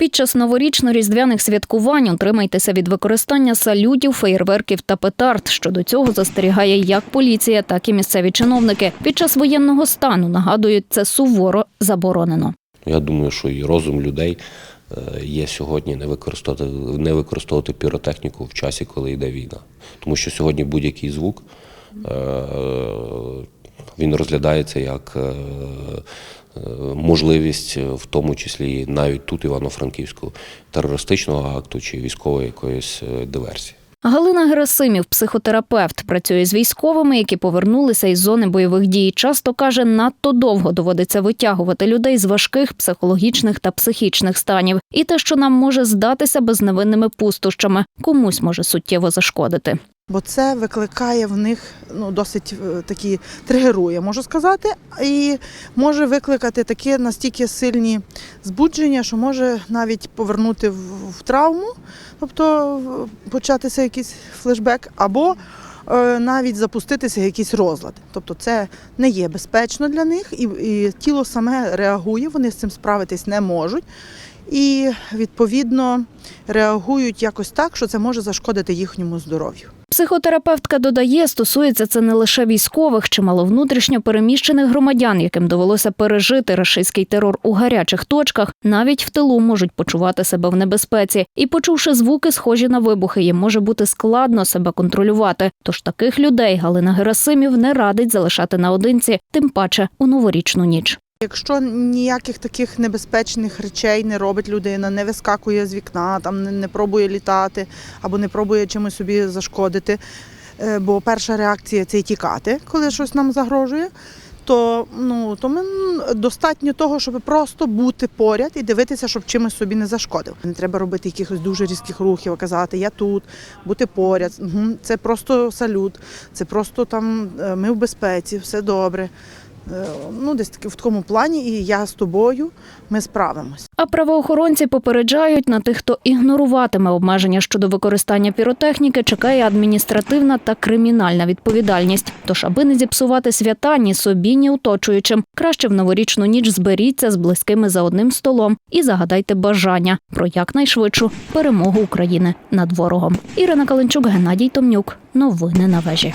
Під час новорічно-різдвяних святкувань утримайтеся від використання салютів, феєрверків та петард. Щодо цього застерігає як поліція, так і місцеві чиновники. Під час воєнного стану нагадують, це суворо заборонено. Я думаю, що і розум людей е, є сьогодні не використовувати, не використовувати піротехніку в часі, коли йде війна. Тому що сьогодні будь-який звук е, він розглядається як е, можливість, е, в тому числі навіть тут Івано-Франківську, терористичного акту чи військової якоїсь е, диверсії. Галина Герасимів, психотерапевт, працює з військовими, які повернулися із зони бойових дій. Часто каже, надто довго доводиться витягувати людей з важких психологічних та психічних станів. І те, що нам може здатися безневинними пустощами, комусь може суттєво зашкодити. Бо це викликає в них ну, досить е, такі тригерує, можу сказати, і може викликати такі настільки сильні збудження, що може навіть повернути в, травму, тобто початися якийсь флешбек, або е, навіть запуститися якийсь розлад. Тобто це не є безпечно для них, і, і тіло саме реагує, вони з цим справитись не можуть. І відповідно реагують якось так, що це може зашкодити їхньому здоров'ю. Психотерапевтка додає, стосується це не лише військових, чимало внутрішньо переміщених громадян, яким довелося пережити рашистський терор у гарячих точках, навіть в тилу можуть почувати себе в небезпеці. І, почувши звуки, схожі на вибухи, їм може бути складно себе контролювати. Тож таких людей Галина Герасимів не радить залишати наодинці, тим паче у новорічну ніч. Якщо ніяких таких небезпечних речей не робить людина, не вискакує з вікна, там не, пробує літати або не пробує чимось собі зашкодити, е, бо перша реакція це тікати, коли щось нам загрожує. То ну то ми достатньо того, щоб просто бути поряд і дивитися, щоб чимось собі не зашкодив. Не треба робити якихось дуже різких рухів, казати Я тут, бути поряд. Це просто салют, це просто там е, ми в безпеці, все добре. Е, Ну, десь таки в такому плані, і я з тобою, ми справимось. А правоохоронці попереджають на тих, хто ігноруватиме обмеження щодо використання піротехніки, чекає адміністративна та кримінальна відповідальність. Тож, аби не зіпсувати свята ні собі, ні оточуючим, краще в новорічну ніч зберіться з близькими за одним столом і загадайте бажання про якнайшвидшу перемогу України над ворогом. Ірина Каленчук, Геннадій Томнюк. Новини на вежі.